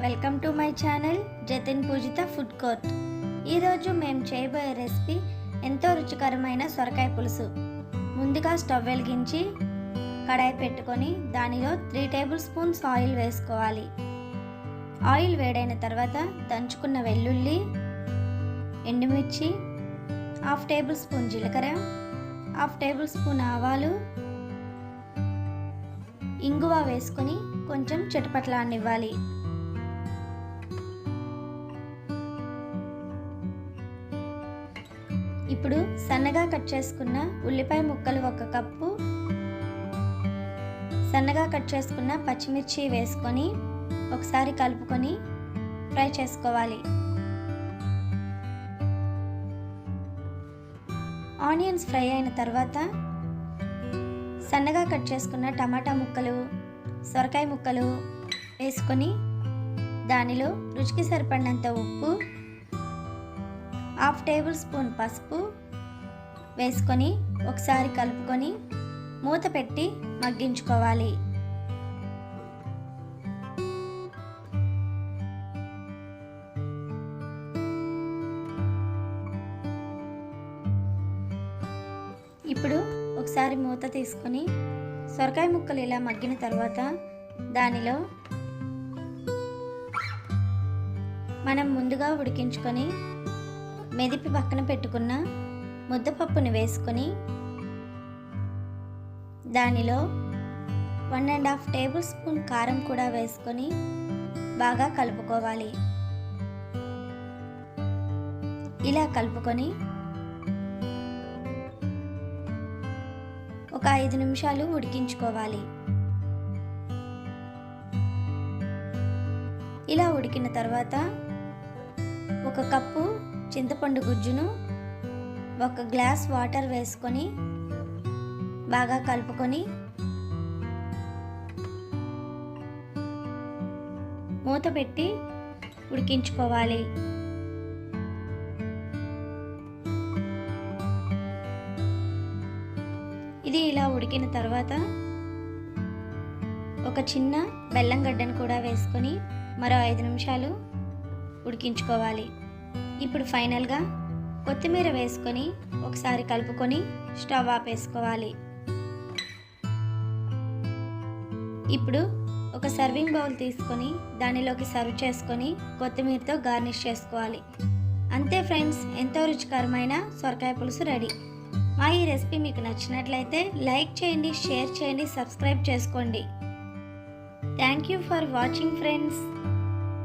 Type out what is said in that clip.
Welcome to my channel Jatin Poojitha food court. ఈరోజు మేము చేయబోయే రెసిపీ ఎంతో రుచికరమైన సొరకాయ పులుసు. ముందుగా స్టవ్ వెలిగించి కడాయి పెట్టుకొని దానిలో త్రీ టేబుల్ స్పూన్స్ ఆయిల్ వేసుకోవాలి. ఆయిల్ వేడైన తర్వాత దంచుకున్న వెల్లుల్లి ఎండుమిర్చి హాఫ్ టేబుల్ స్పూన్ జీలకర్ర హాఫ్ టేబుల్ స్పూన్ ఆవాలు ఇంగువ వేసుకొని కొంచెం చిటపట్లానివ్వాలి ఇప్పుడు సన్నగా కట్ చేసుకున్న ఉల్లిపాయ ముక్కలు ఒక కప్పు. సన్నగా కట్ చేసుకున్న పచ్చిమిర్చి వేసుకొని ఒకసారి కలుపుకొని ఫ్రై చేసుకోవాలి. ఆనియన్స్ ఫ్రై అయిన తర్వాత సన్నగా కట్ చేసుకున్న టమాటా ముక్కలు సొరకాయ ముక్కలు వేసుకొని దానిలో రుచికి సరిపడినంత ఉప్పు హాఫ్ టేబుల్ స్పూన్ పసుపు వేసుకొని ఒకసారి కలుపుకొని మూత పెట్టి మగ్గించుకోవాలి. ఇప్పుడు ఒకసారి మూత తీసుకొని సొరకాయ ముక్కలు ఇలా మగ్గిన తర్వాత దానిలో మనం ముందుగా ఉడికించుకొని మెదిపి పక్కన పెట్టుకున్న ముద్దపప్పుని వేసుకొని దానిలో one and half tablespoon కారం కూడా వేసుకొని బాగా కలుపుకోవాలి. ఇలా కలుపుకొని ఒక ఐదు నిమిషాలు ఉడికించుకోవాలి. ఇలా ఉడికిన తర్వాత ఒక కప్పు చింతపండు గుజ్జును ఒక గ్లాస్ వాటర్ వేసుకొని బాగా కలుపుకొని మూత పెట్టి ఉడికించుకోవాలి. ఇది ఇలా ఉడికిన తర్వాత ఒక చిన్న బెల్లం గడ్డను కూడా వేసుకొని మరో ఐదు నిమిషాలు ఉడికించుకోవాలి. ఇప్పుడు ఫైనల్గా కొత్తిమీర వేసుకొని ఒకసారి కలుపుకొని స్టవ్ ఆపేసుకోవాలి. ఇప్పుడు ఒక సర్వింగ్ బౌల్ తీసుకొని దానిలోకి సర్వ్ చేసుకొని కొత్తిమీరతో గార్నిష్ చేసుకోవాలి. అంతే ఫ్రెండ్స్ ఎంతో రుచికరమైన సొరకాయ పులుసు రెడీ. మా ఈ రెసిపీ మీకు నచ్చినట్లయితే లైక్ చేయండి షేర్ చేయండి సబ్స్క్రైబ్ చేసుకోండి. Thank you for watching friends.